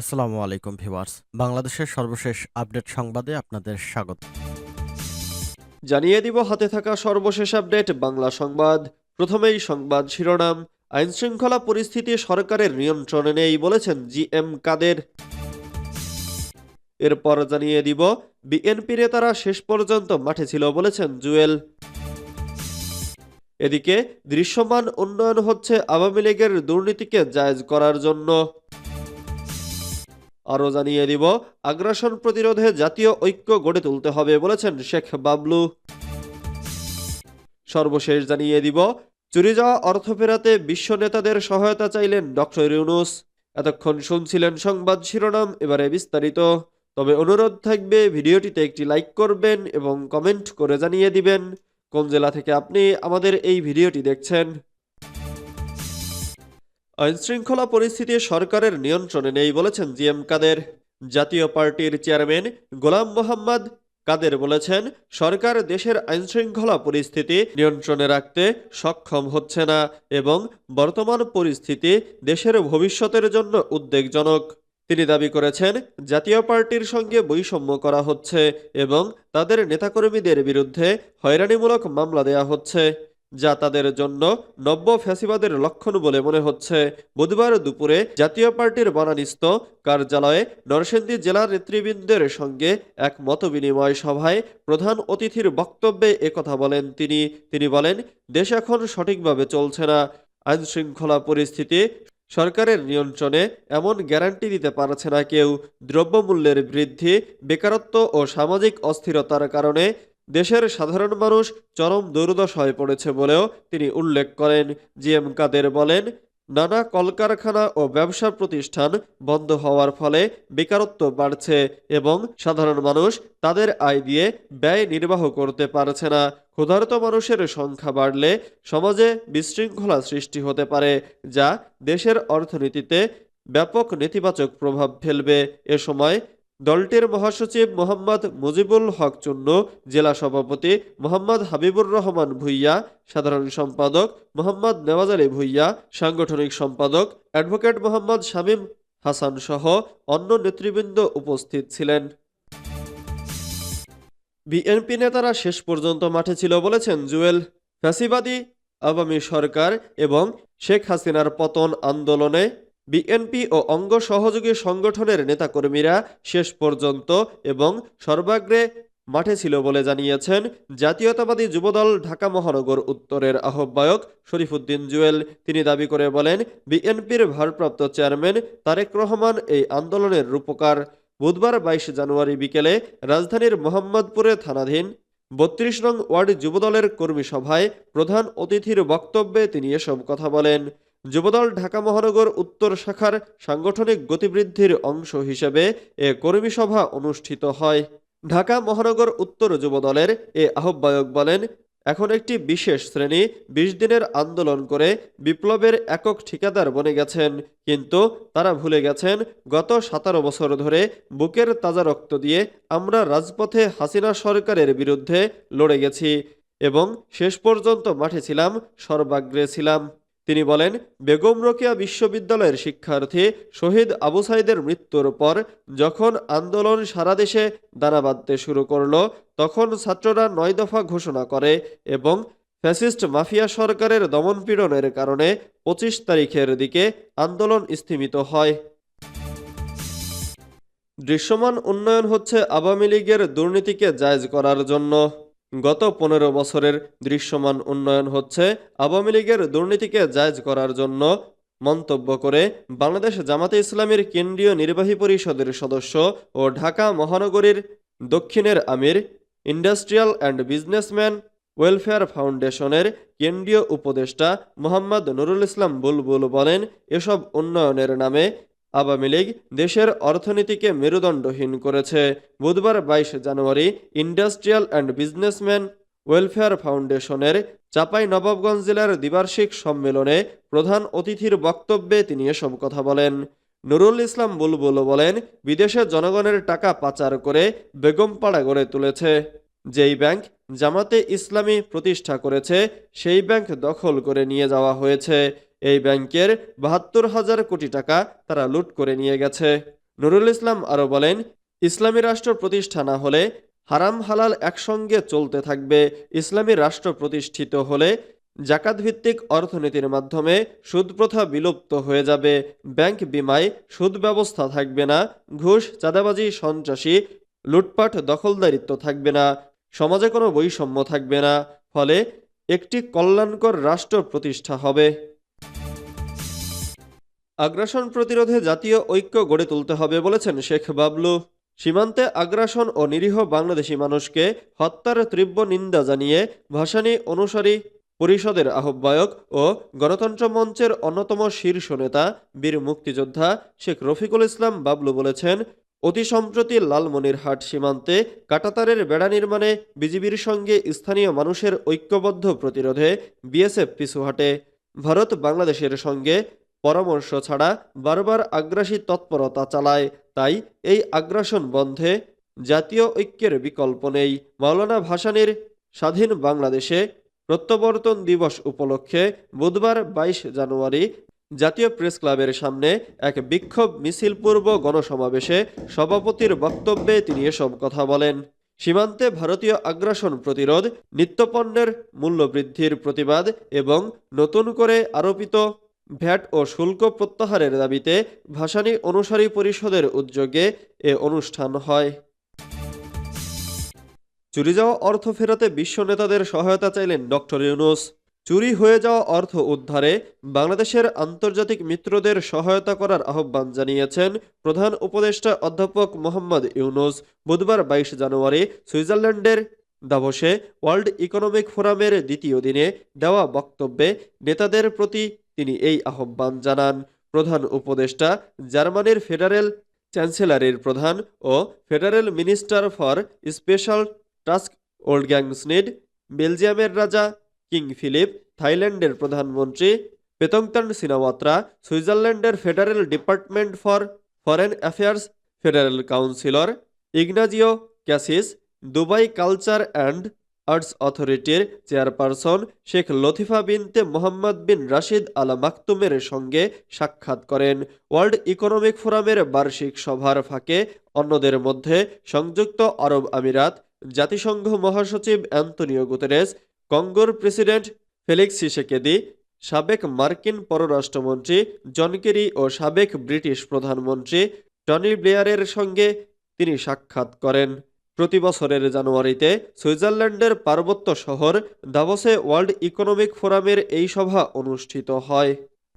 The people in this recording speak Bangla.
আসসালামু আলাইকুম ভিউয়ার্স। বাংলাদেশের সর্বশেষ আপডেট সংবাদে আপনাদের স্বাগত। জানিয়ে দিব, হাতে থাকা সর্বশেষ আপডেট, বাংলা সংবাদ। প্রথমেই সংবাদ শিরোনাম, আইনশৃঙ্খলা পরিস্থিতি সরকারের নিয়ন্ত্রণে নেই বলেছেন জি এম কাদের। এরপর জানিয়ে দিব, বিএনপি নেতারা শেষ পর্যন্ত মাঠে ছিল বলেছেন জুয়েল। এদিকে দৃশ্যমান উন্নয়ন হচ্ছে আওয়ামী লীগের দুর্নীতিকে জায়জ করার জন্য। আরও জানিয়ে দিব, আগ্রাসন প্রতিরোধে জাতীয় ঐক্য গড়ে তুলতে হবে বলেছেন শেখ বাবলু। সর্বশেষ জানিয়ে দিব, চুরি যাওয়া অর্থ ফেরাতে বিশ্ব নেতাদের সহায়তা চাইলেন ডক্টর ইউনুস। এতক্ষণ শুনছিলেন সংবাদ শিরোনাম, এবারে বিস্তারিত। তবে অনুরোধ থাকবে, ভিডিওটিতে একটি লাইক করবেন এবং কমেন্ট করে জানিয়ে দিবেন। কোন জেলা থেকে আপনি আমাদের এই ভিডিওটি দেখছেন? আইনশৃঙ্খলা পরিস্থিতি সরকারের নিয়ন্ত্রণে নেই বলেছেন জি এম কাদের। জাতীয় পার্টির চেয়ারম্যান গোলাম মোহাম্মদ কাদের বলেছেন, সরকার দেশের আইনশৃঙ্খলা পরিস্থিতি নিয়ন্ত্রণে রাখতে সক্ষম হচ্ছে না এবং বর্তমান পরিস্থিতি দেশের ভবিষ্যতের জন্য উদ্বেগজনক। তিনি দাবি করেছেন, জাতীয় পার্টির সঙ্গে বৈষম্য করা হচ্ছে এবং তাদের নেতাকর্মীদের বিরুদ্ধে হয়রানিমূলক মামলা দেয়া হচ্ছে। যা তাদের জন্য নব্য ফ্যাসিবাদের লক্ষণ বলে মনে হচ্ছে। বুধবার দুপুরে জাতীয় পার্টির বনানিস্থ কার্যালয়ে নরসিংদী জেলার নেতৃবৃন্দের সঙ্গে এক মতবিনিময় সভায় প্রধান অতিথির বক্তব্যে একথা বলেন তিনি। তিনি বলেন, দেশ এখন সঠিকভাবে চলছে না। আইন শৃঙ্খলা পরিস্থিতি সরকারের নিয়ন্ত্রণে এমন গ্যারান্টি দিতে পারছে না কেউ। দ্রব্যমূল্যের বৃদ্ধি, বেকারত্ব ও সামাজিক অস্থিরতার কারণে দেশের সাধারণ মানুষ চরম দুর্দশায় পড়েছে বলেও তিনি উল্লেখ করেন। জি এম কাদের বলেন, নানা কলকারখানা ও ব্যবসা প্রতিষ্ঠান বন্ধ হওয়ার ফলে বেকারত্ব বাড়ছে এবং সাধারণ মানুষ তাদের আয় দিয়ে ব্যয় নির্বাহ করতে পারছে না। ক্ষুধার্ত মানুষের সংখ্যা বাড়লে সমাজে বিশৃঙ্খলা সৃষ্টি হতে পারে, যা দেশের অর্থনীতিতে ব্যাপক নেতিবাচক প্রভাব ফেলবে। এ সময় দলটির মহাসচিব মোহাম্মদ মুজিবুল হক চুন্ন, জেলা সভাপতি মোহাম্মদ হাবিবুর রহমান ভুইয়া, সাধারণ সম্পাদক মোহাম্মদ নেওয়াজ আলী ভুইয়া, সাংগঠনিক সম্পাদক অ্যাডভোকেট মোহাম্মদ শামীম হাসান সহ অন্য নেতৃবৃন্দ উপস্থিত ছিলেন। বিএনপি নেতারা শেষ পর্যন্ত মাঠে ছিল বলেছেন জুয়েল ফ্যাসিবাদী, আওয়ামী সরকার এবং শেখ হাসিনার পতন আন্দোলনে বিএনপি ও অঙ্গ সহযোগী সংগঠনের নেতাকর্মীরা শেষ পর্যন্ত এবং সর্বাগ্রে মাঠে ছিল বলে জানিয়েছেন জাতীয়তাবাদী যুবদল ঢাকা মহানগর উত্তরের আহ্বায়ক শরীফুদ্দিন জুয়েল। তিনি দাবি করে বলেন, বিএনপির ভারপ্রাপ্ত চেয়ারম্যান তারেক রহমান এই আন্দোলনের রূপকার। বুধবার বাইশ জানুয়ারি বিকেলে রাজধানীর মোহাম্মদপুরে থানাধীন বত্রিশ নং ওয়ার্ড যুবদলের কর্মী সভায় প্রধান অতিথির বক্তব্যে তিনি এসব কথা বলেন। যুবদল ঢাকা মহানগর উত্তর শাখার সাংগঠনিক গতিবৃদ্ধির অংশ হিসেবে এ কর্মী সভা অনুষ্ঠিত হয়। ঢাকা মহানগর উত্তর যুবদলের এ আহ্বায়ক বলেন, এখন একটি বিশেষ শ্রেণি, বিশ দিনের আন্দোলন করে বিপ্লবের একক ঠিকাদার বনে গেছেন। কিন্তু তারা ভুলে গেছেন, গত সতেরো বছর ধরে বুকের তাজা রক্ত দিয়ে আমরা রাজপথে হাসিনা সরকারের বিরুদ্ধে লড়ে গেছি এবং শেষ পর্যন্ত মাঠে ছিলাম, সর্বাগ্রে ছিলাম। তিনি বলেন, বেগম রোকেয়া বিশ্ববিদ্যালয়ের শিক্ষার্থী শহীদ আবু সাইদের মৃত্যুর পর যখন আন্দোলন সারা দেশে দানা বাঁধতে শুরু করল, তখন ছাত্ররা নয় দফা ঘোষণা করে এবং ফ্যাসিস্ট মাফিয়া সরকারের দমনপীড়নের কারণে পঁচিশ তারিখের দিকে আন্দোলন স্থিমিত হয়। দৃশ্যমান উন্নয়ন হচ্ছে আওয়ামী লীগের দুর্নীতিকে জায়জ করার জন্য। গত পনেরো বছরের দৃশ্যমান উন্নয়ন হচ্ছে আওয়ামী লীগের দুর্নীতিকে জায়জ করার জন্য মন্তব্য করে বাংলাদেশ জামাতে ইসলামের কেন্দ্রীয় নির্বাহী পরিষদের সদস্য ও ঢাকা মহানগরীর দক্ষিণের আমির, ইন্ডাস্ট্রিয়াল অ্যান্ড বিজনেসম্যান ওয়েলফেয়ার ফাউন্ডেশনের কেন্দ্রীয় উপদেষ্টা মোহাম্মদ নুরুল ইসলাম বুলবুল বলেন, এসব উন্নয়নের নামে আওয়ামী লীগ দেশের অর্থনীতিকে মেরুদণ্ডহীন করেছে। বুধবার বাইশ জানুয়ারি ইন্ডাস্ট্রিয়াল অ্যান্ড বিজনেসম্যান ওয়েলফেয়ার ফাউন্ডেশনের চাপাই নবাবগঞ্জ জেলার দ্বিবার্ষিক সম্মেলনে প্রধান অতিথির বক্তব্যে তিনি এসব কথা বলেন। নুরুল ইসলাম বুলবুল বলেন, বিদেশে জনগণের টাকা পাচার করে বেগমপাড়া গড়ে তুলেছে। যেই ব্যাংক জামাতে ইসলামী প্রতিষ্ঠা করেছে, সেই ব্যাংক দখল করে নিয়ে যাওয়া হয়েছে। এই ব্যাংকের বাহাত্তর হাজার কোটি টাকা তারা লুট করে নিয়ে গেছে। নুরুল ইসলাম আরও বলেন, ইসলামী রাষ্ট্র প্রতিষ্ঠা না হলে হারাম হালাল একসঙ্গে চলতে থাকবে। ইসলামী রাষ্ট্র প্রতিষ্ঠিত হলে জাকাত ভিত্তিক অর্থনীতির মাধ্যমে সুদ প্রথা বিলুপ্ত হয়ে যাবে। ব্যাংক বিমায় সুদ ব্যবস্থা থাকবে না, ঘুষ, চাঁদাবাজি, সন্ত্রাসী, লুটপাট, দখলদারিত্ব থাকবে না, সমাজে কোনো বৈষম্য থাকবে না, ফলে একটি কল্যাণকর রাষ্ট্র প্রতিষ্ঠা হবে। আগ্রাসন প্রতিরোধে জাতীয় ঐক্য গড়ে তুলতে হবে বলেছেন শেখ বাবলু। সীমান্তে আগ্রাসন ও নিরীহ বাংলাদেশি মানুষকে হত্যার তীব্র নিন্দা জানিয়ে ভাসানী অনুসারী পরিষদের আহ্বায়ক ও গণতন্ত্র মঞ্চের অন্যতম শীর্ষ নেতা বীর মুক্তিযোদ্ধা শেখ রফিকুল ইসলাম বাবলু বলেছেন, অতি সম্প্রতি লালমনিরহাট সীমান্তে কাটাতারের বেড়া নির্মাণে বিজিবির সঙ্গে স্থানীয় মানুষের ঐক্যবদ্ধ প্রতিরোধে বিএসএফ পিছু হাঁটে। ভারত বাংলাদেশের সঙ্গে পরামর্শ ছাড়া বারবার আগ্রাসী তৎপরতা চালায়, তাই এই আগ্রাসন বন্ধে জাতীয় ঐক্যের বিকল্প নেই। মাওলানা ভাসানীর স্বাধীন বাংলাদেশে প্রত্যাবর্তন দিবস উপলক্ষে বুধবার বাইশ জানুয়ারি জাতীয় প্রেস ক্লাবের সামনে এক বিক্ষোভ মিছিলপূর্ব গণসমাবেশে সভাপতির বক্তব্যে তিনি এসব কথা বলেন। সীমান্তে ভারতীয় আগ্রাসন প্রতিরোধ, নিত্যপণ্যের মূল্যবৃদ্ধির প্রতিবাদ এবং নতুন করে আরোপিত ভ্যাট ও শুল্ক প্রত্যাহারের দাবিতে ভাসানী অনুসারী পরিষদের উদ্যোগে এ অনুষ্ঠান হয়। চুরি যাওয়া অর্থ ফেরাতে বিশ্ব নেতাদের সহায়তা চাইলেন ডক্টর ইউনুস। চুরি হয়ে যাওয়া অর্থ উদ্ধারে বাংলাদেশের আন্তর্জাতিক মিত্রদের সহায়তা করার আহ্বান জানিয়েছেন প্রধান উপদেষ্টা অধ্যাপক মোহাম্মদ ইউনুস বুধবার বাইশ জানুয়ারি সুইজারল্যান্ডের দাবসে ওয়ার্ল্ড ইকোনমিক ফোরামের দ্বিতীয় দিনে দেওয়া বক্তব্যে নেতাদের প্রতি তিনি এই আহ্বান জানান। প্রধান উপদেষ্টা জার্মানির ফেডারেল চ্যান্সেলরের প্রধান ও federal minister for special task Wolfgang Schmidt বেলজিয়ামের রাজা কিং ফিলিপ, থাইল্যান্ডের প্রধানমন্ত্রী পেতংতান সিনাওয়াত্রা, সুইজারল্যান্ডের federal department for foreign affairs, federal councillor Ignazio Cassis, Dubai culture and arts অথরিটির chairperson Sheikh Latifa bint Mohammed bin Rashid Al মাকতুমের সঙ্গে সাক্ষাৎ করেন। ওয়ার্ল্ড ইকোনমিক ফোরামের বার্ষিক সভার ফাঁকে অন্যদের মধ্যে সংযুক্ত আরব আমিরাত, জাতিসংঘ মহাসচিব অ্যান্তনিও গুতেরেস, কঙ্গোর প্রেসিডেন্ট ফেলিক্স সিসেকেদি সাবেক মার্কিন পররাষ্ট্রমন্ত্রী জন কেরি ও সাবেক ব্রিটিশ প্রধানমন্ত্রী টনি ব্লেয়ারের সঙ্গে তিনি সাক্ষাৎ করেন। প্রতি বছরের জানুয়ারিতে সুইজারল্যান্ডের পার্বত্য শহর দাবসে ওয়ার্ল্ড ইকোনমিক ফোরামের এই সভা অনুষ্ঠিত হয়।